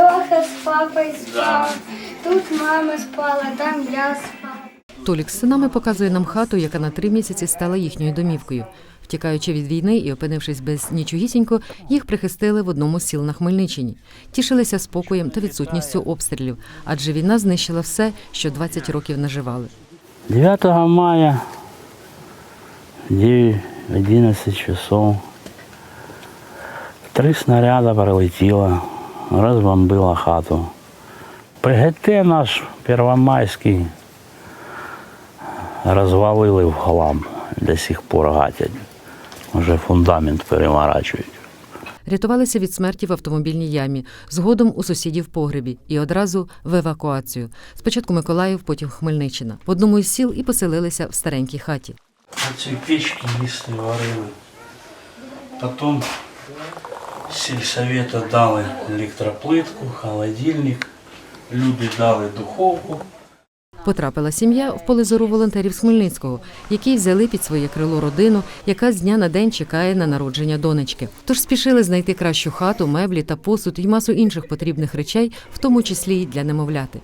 Льоха з папою спав. Тут мама спала, там я спав. Толік з синами показує нам хату, яка на три місяці стала їхньою домівкою. Втікаючи від війни і опинившись без нічогісінько, їх прихистили в одному з сіл на Хмельниччині. Тішилися спокоєм та відсутністю обстрілів, адже війна знищила все, що 20 років наживали. 9 мая, 9, 11 часов. Три снаряда прилетіло, розбомбило хату. ПГТ наш первомайський розвалили в хлам. До сих пор гатять. Вже фундамент переворачують. Рятувалися від смерті в автомобільній ямі, згодом у сусідів погребі і одразу в евакуацію. Спочатку Миколаїв, потім Хмельниччина. В одному із сіл і поселилися в старенькій хаті. Оці печки їсти варили. Потім з сільсовета дали електроплитку, холодильник. Люди дали духовку. Потрапила сім'я в поле зору волонтерів з Хмельницького, які взяли під своє крило родину, яка з дня на день чекає на народження донечки. Тож спішили знайти кращу хату, меблі та посуд і масу інших потрібних речей, в тому числі й для немовляти.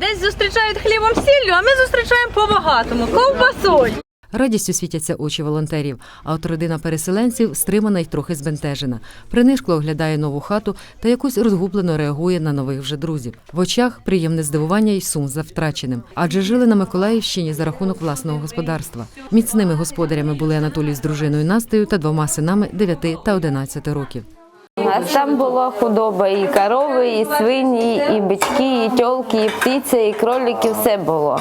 Десь зустрічають хлібом сіллю, а ми зустрічаємо по-багатому, ковбасою. Радістю світяться очі волонтерів, а от родина переселенців стримана й трохи збентежена. Принишкло оглядає нову хату та якось розгублено реагує на нових вже друзів. В очах приємне здивування й сум за втраченим, адже жили на Миколаївщині за рахунок власного господарства. Міцними господарями були Анатолій з дружиною Настею та двома синами 9 та 11 років. У нас там була худоба, і корови, і свині, і бички, і тьолки, і птиця, і кролики, все було.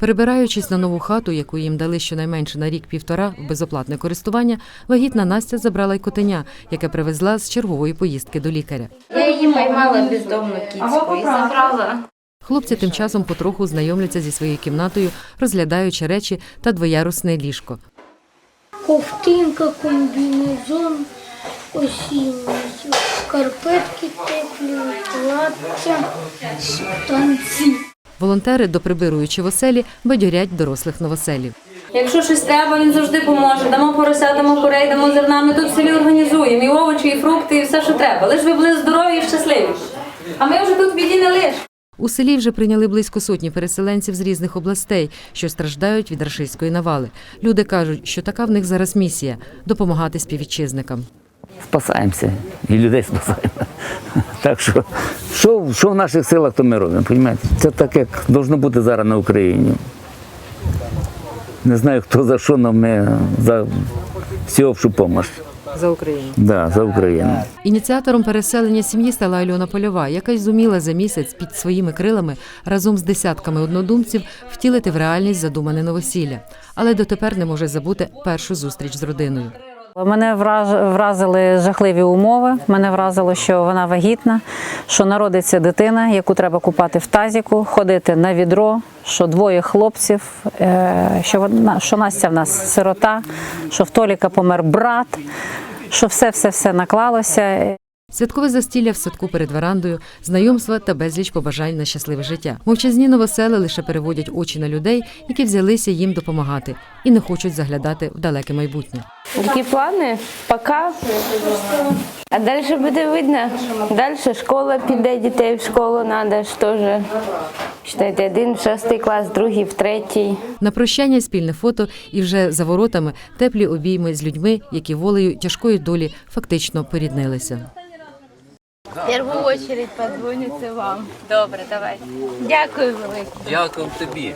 Перебираючись на нову хату, яку їм дали щонайменше на рік-півтора в безоплатне користування, вагітна Настя забрала й котеня, яке привезла з чергової поїздки до лікаря. Я її поймала бездомну кіцьку і забрала. Хлопці тим часом потроху знайомляться зі своєю кімнатою, розглядаючи речі та двоярусне ліжко. Ковтинка, комбінезон, осінній, карпетки теплі, плаття, штанці. Волонтери, доприбируючи в оселі, бадьорять дорослих новоселів. Якщо щось треба, він завжди поможе. Дамо порося, дамо курей, дамо зерна. Ми тут в селі організуємо і овочі, і фрукти, і все, що треба. Лиш ви були здорові і щасливі. А ми вже тут в біді не лиш. У селі вже прийняли близько сотні переселенців з різних областей, що страждають від рашистської навали. Люди кажуть, що така в них зараз місія допомагати співвітчизникам. Спасаємося і людей спасаємо. Так що, що, що в наших силах, то ми робимо, розумієте? Це так, як должно бути зараз на Україні. Не знаю, хто за що, але ми за всеобщу допомогу. За Україну. Да, за Україну. Ініціатором переселення сім'ї стала Альона Польова, яка й зуміла за місяць під своїми крилами разом з десятками однодумців втілити в реальність задумане новосілля, але дотепер не може забути першу зустріч з родиною. Мене вразили жахливі умови. Мене вразило, що вона вагітна, що народиться дитина, яку треба купати в тазіку, ходити на відро, що двоє хлопців, е, що вона що Настя в нас сирота, що в Толіка помер брат, що все, все, все наклалося. Святкове застілля в садку перед верандою, знайомства та безліч побажань на щасливе життя. Мовчазні новосели лише переводять очі на людей, які взялися їм допомагати і не хочуть заглядати в далеке майбутнє. Такі плани? Пока. А далі буде видно. Далі школа піде, дітей в школу треба ж теж. Читайте, один в шостий клас, другий в третій. На прощання спільне фото і вже за воротами теплі обійми з людьми, які волею тяжкої долі фактично поріднилися. В первую очередь подзвоню це вам. Добре, давай. Дякую велике. Дякую тобі.